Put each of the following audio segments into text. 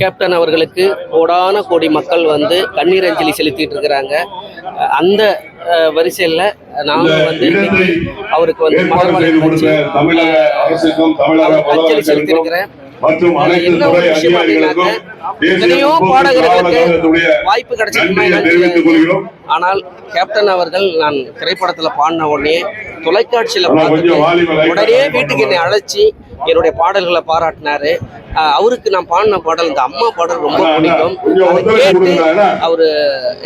Captain அவர்களுக்கு கோடான கோடி மக்கள் வந்து கண்ணீர் அஞ்சலி செலுத்திட்டு இருக்கிறாங்க. அந்த வரிசையில நானும் வந்து அவருக்கு வந்து மலர் அஞ்சலி செலுத்தியிருக்கிறேன். மற்றும் அனைத்து துறை அதிகாரிகளுக்கும் எத்தனையோ பாடகர்களுக்கு வாய்ப்பு கொள்கிறோம். ஆனால் கேப்டன் அவர்கள் நான் திரைப்படத்துல பாடின உடனே தொலைக்காட்சியில உடனே வீட்டுக்கு என்னை. அழைச்சி என்னுடைய பாடல்களை பாராட்டினாரு. அவருக்கு நான் பாடின பாடல் இந்த அம்மா பாடல் ரொம்ப பிடிக்கும். கேட்டு. அவரு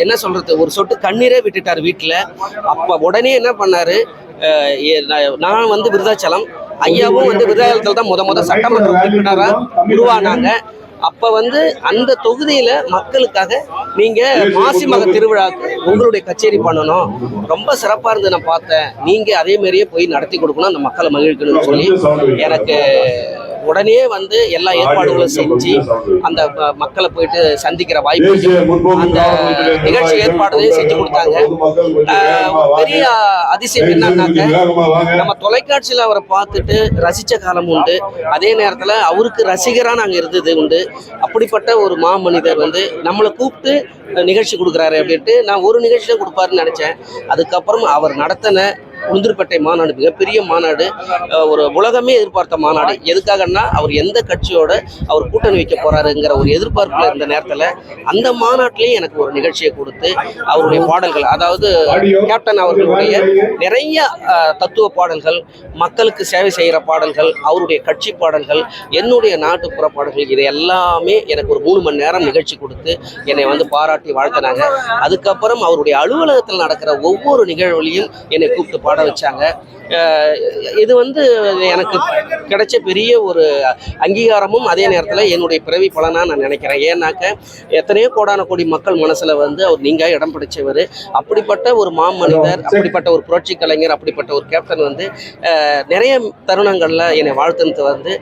என்ன சொல்றது ஒரு சொட்டு கண்ணீரே விட்டுட்டார் வீட்டுல. அப்ப உடனே என்ன பண்ணாரு நான் வந்து விருதாச்சலம் ஐயாவும் வந்து விருதாச்சலத்தில் தான் முத முத சட்டமன்ற உறுப்பினரா உருவானாங்க. அப்ப வந்து அந்த தொகுதியில மக்களுக்காக நீங்க மாசி மக திருவிழாக்கு உங்களுடைய கச்சேரி பண்ணணும். ரொம்ப சிறப்பா இருந்து நான் பார்த்தேன். நீங்க அதே மாதிரியே போய் நடத்தி கொடுக்கணும். அந்த மக்களை மகிழ்க்கணும்னு சொல்லி எனக்கு உடனே வந்து எல்லா ஏற்பாடுகளும் செஞ்சு அந்த மக்களை போயிட்டு சந்திக்கிற வாய்ப்பு அந்த நிகழ்ச்சி ஏற்பாடுகளையும் செஞ்சு கொடுத்தாங்க. பெரிய அதிசயம் என்னன்னாக்க. நம்ம தொலைக்காட்சியில அவரை பார்த்துட்டு ரசிச்ச காலம் உண்டு. அதே நேரத்துல அவருக்கு ரசிகரா நாங்க இருந்தது உண்டு. அப்படிப்பட்ட ஒரு மாமனிதர் வந்து நம்மளை கூப்பிட்டு நிகழ்ச்சி கொடுக்குறாரு அப்படின்ட்டு நான் ஒரு நிகழ்ச்சி தான் கொடுப்பாருன்னு நினைச்சேன். அதுக்கப்புறம் அவர் நடத்தின உளுந்தூர்பேட்டை மாநாடு மிகப்பெரிய மாநாடு ஒரு உலகமே எதிர்பார்த்த மாநாடு. எதுக்காகன்னா அவர் எந்த கட்சியோட அவர் கூட்டணி வைக்க போறாருங்கிற ஒரு எதிர்பார்ப்புல இருந்த நேரத்துல அந்த மாநாட்டிலேயே எனக்கு ஒரு நிகழ்ச்சியை கொடுத்து அவருடைய பாடல்கள் அதாவது கேப்டன் அவர்களுடைய நிறைய தத்துவ பாடல்கள் மக்களுக்கு சேவை செய்கிற பாடல்கள் அவருடைய கட்சி பாடல்கள் என்னுடைய நாட்டுப்புற பாடல்கள் இது எல்லாமே எனக்கு ஒரு மூணு மணி நேரம் நிகழ்ச்சி கொடுத்து என்னை வந்து பாராட்டி வாழ்த்தினாங்க. அதுக்கப்புறம் அவருடைய அலுவலகத்தில் நடக்கிற ஒவ்வொரு நிகழ்வுலையும் என்னை கூப்பிட்டு பாட வச்சாங்க. அஹ், இது வந்து எனக்கு கிடைச்ச பெரிய ஒரு அங்கீகாரமும் அதே நேரத்தில் என்னுடைய பிறவி பலனா நான் நினைக்கிறேன். ஏன்னாக்க எத்தனையோ கோடான கோடி மக்கள் மனசுல வந்து அவர் நீங்க இடம் பிடிச்சவர். அப்படிப்பட்ட ஒரு மாமனிதர் அப்படிப்பட்ட ஒரு புரட்சி கலைஞர் அப்படிப்பட்ட ஒரு கேப்டன் வந்து நிறைய தருணங்கள்ல என்னை வாழ்த்துனது வந்து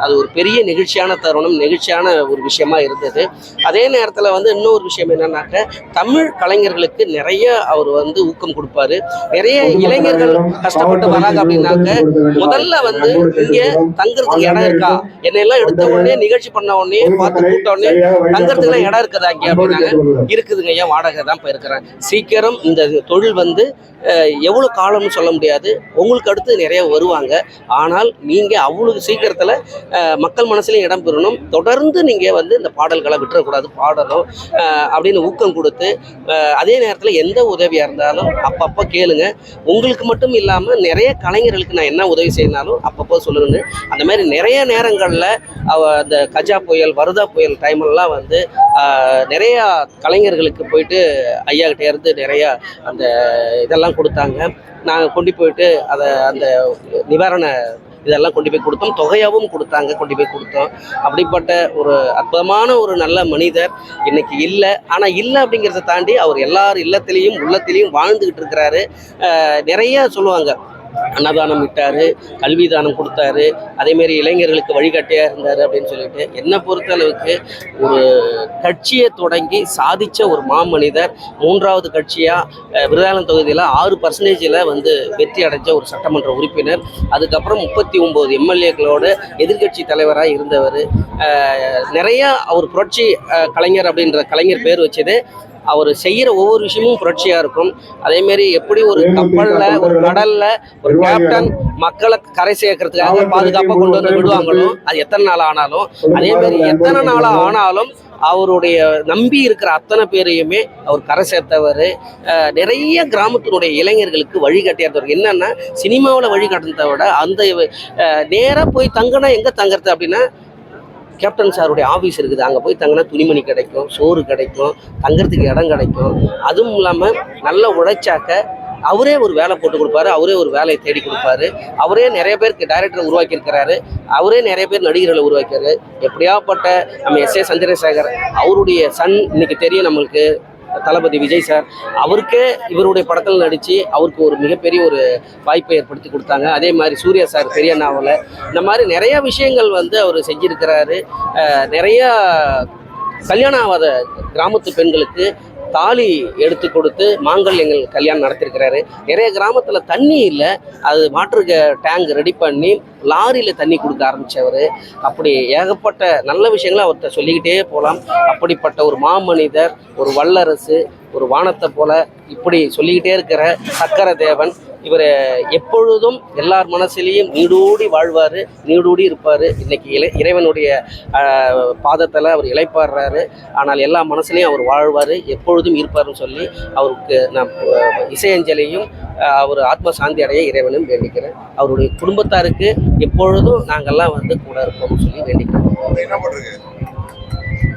அது ஒரு பெரிய நெகிழ்ச்சியான தருணம் நெகிழ்ச்சியான ஒரு விஷயமா இருந்தது. அதே நேரத்தில் வந்து இன்னொரு விஷயம் என்னன்னாக்க தமிழ் கலைஞர்களுக்கு நிறைய அவர் வந்து ஊக்கம் கொடுப்பாரு. நிறைய இளைஞர்கள் கஷ்டப்பட்டு வராங்க அப்படின்னாக்க முதல்ல வந்து இங்க தங்குறதுக்கு இடம் இருக்கா? என்னையெல்லாம் எடுத்த உடனே நிகழ்ச்சி பண்ண உடனே பார்த்து கூப்பிட்ட உடனே தங்குறதுக்குலாம் இடம் இருக்குதா இங்க அப்படின்னாங்க இருக்குதுங்க. ஐயா வாடகை தான் இப்போ இருக்கிறேன் சீக்கிரம் இந்த தொழில் வந்து எவ்வளவு காலம்னு சொல்ல முடியாது. உங்களுக்கு அடுத்து நிறைய வருவாங்க. ஆனால் நீங்க அவ்வளவு சீக்கிரத்துல மக்கள் மனசுலயும் இடம் பெறணும். தொடர்ந்து நீங்க வந்து இந்த பாடல்களை விட்டுறக்கூடாது. பாடணும். அப்படின்னு ஊக்கம் கொடுத்து அதே நேரத்துல எந்த உதவியா இருந்தாலும் அப்பப்போ கேளுங்க. உங்களுக்கு மட்டும் இல்லாமல் நிறைய கலைஞர்களுக்கு நான் என்ன உதவி செய்யினாலும் அப்பப்போ சொல்லுங்க அந்த மாதிரி நிறைய நேரங்களில் அவ அந்த கஜா புயல் வருதா புயல் டைம்லலாம் வந்து நிறையா கலைஞர்களுக்கு போயிட்டு ஐயா கிட்ட இருந்து நிறையா அந்த இதெல்லாம் கொடுத்தாங்க. நாங்கள் கொண்டு போயிட்டு அதை அந்த நிவாரண இதெல்லாம் கொண்டு போய் கொடுத்தோம். தொகையாகவும் கொடுத்தாங்க கொண்டு போய் கொடுத்தோம். அப்படிப்பட்ட ஒரு அற்புதமான ஒரு நல்ல மனிதர் இன்னைக்கு இல்லை. ஆனால் இல்லை அப்படிங்கிறத தாண்டி அவர் எல்லார் இல்லத்திலையும் உள்ளத்திலையும் வாழ்ந்துகிட்டு இருக்கிறாரு. நிறைய சொல்லுவாங்க. அன்னதானம் விட்டார் கல்வி தானம் கொடுத்தாரு. அதேமாரி இளைஞர்களுக்கு வழிகாட்டியாக இருந்தார் அப்படின்னு சொல்லிட்டு என்னை பொறுத்த அளவுக்கு ஒரு கட்சியை தொடங்கி சாதித்த ஒரு மாமனிதர் மூன்றாவது கட்சியாக விருதாலம் தொகுதியில் ஆறு பர்சன்டேஜில் வந்து வெற்றி அடைஞ்ச ஒரு சட்டமன்ற உறுப்பினர். அதுக்கப்புறம் முப்பத்தி ஒம்பது எம்எல்ஏக்களோட எதிர்க்கட்சி தலைவராக இருந்தவர். நிறையா அவர் புரட்சி கலைஞர் அப்படின்ற கலைஞர் பேர் வச்சது. அவர் செய்யற ஒவ்வொரு விஷயமும் புரட்சியா இருக்கும். அதே மாதிரி எப்படி ஒரு கப்பல்ல ஒரு கடல்ல ஒரு கேப்டன் மக்களை கரை சேர்க்கறதுக்காக பாதுகாப்பா கொண்டு வந்து விடுவாங்களோ? அது எத்தனை நாள் ஆனாலும் அதே மாதிரி எத்தனை நாள் ஆனாலும் அவருடைய நம்பி இருக்கிற அத்தனை பேரையுமே அவர் கரை சேர்த்தவர். நிறைய கிராமத்தினுடைய இளைஞர்களுக்கு வழிகாட்டியார் என்னன்னா சினிமாவில் வழிகாட்டுறதை விட அந்த நேராக போய் தங்கினா எங்கே தங்குறது அப்படின்னா கேப்டன் சாருடைய ஆஃபீஸ் இருக்குது. அங்கே போய் தங்கினா துணிமணி கிடைக்கும் சோறு கிடைக்கும் தங்குறதுக்கு இடம் கிடைக்கும். அதுவும் இல்லாமல் நல்லா உழைச்சாக்க அவரே ஒரு வேலை போட்டு கொடுப்பாரு அவரே ஒரு வேலையை தேடி கொடுப்பாரு. அவரே நிறைய பேருக்கு டைரக்டரை உருவாக்கியிருக்கிறாரு. அவரே நிறைய பேர் நடிகர்களை உருவாக்கியாரு. எப்படியாப்பட்ட நம்ம எஸ் ஏ சந்திரசேகர் அவருடைய சன் இன்னைக்கு தெரியும் நம்மளுக்கு. தளபதி விஜய் சார் அவருக்கே இவருடைய படத்தில் நடித்து அவருக்கு ஒரு மிகப்பெரிய ஒரு வாய்ப்பை ஏற்படுத்தி கொடுத்தாங்க. அதே மாதிரி சூர்யா சார் பெரிய நாவல இந்த மாதிரி நிறைய விஷயங்கள் வந்து அவர் செஞ்சிருக்கிறாரு. நிறையா கல்யாணம் ஆகாத கிராமத்து பெண்களுக்கு தாலி எடுத்து கொடுத்து மாங்கல்யங்கள் கல்யாணம் நடத்திருக்கிறாரு. நிறைய கிராமத்தில் தண்ணி இல்லை. அது வாட்டர் டேங்க் ரெடி பண்ணி லாரியில் தண்ணி கொடுக்க ஆரம்பித்தவர் அப்படி ஏகப்பட்ட நல்ல விஷயங்களை அவர்கிட்ட சொல்லிக்கிட்டே போகலாம் அப்படிப்பட்ட ஒரு மாமனிதர் ஒரு வல்லரசு ஒரு வானத்தை போல இப்படி சொல்லிக்கிட்டே இருக்கிற சக்கர தேவன் இவர் எப்பொழுதும் எல்லார் மனசுலேயும் நீடூடி வாழ்வார் நீடூடி இருப்பார். இன்னைக்கு இறை இறைவனுடைய பாதத்தில் அவர் இழைப்பாடுறாரு ஆனால் எல்லா மனசுலையும் அவர் வாழ்வார் எப்பொழுதும் இருப்பார்னு சொல்லி அவருக்கு நான் இசையஞ்சலியும் அவர் ஆத்ம சாந்தி அடைய இறைவனும் வேண்டிக்கிறேன். அவருடைய குடும்பத்தாருக்கு எப்பொழுதும் நாங்கள்லாம் வந்து கூட இருப்போம்னு சொல்லி வேண்டிக்கிறேன். என்ன போட்டிருக்கு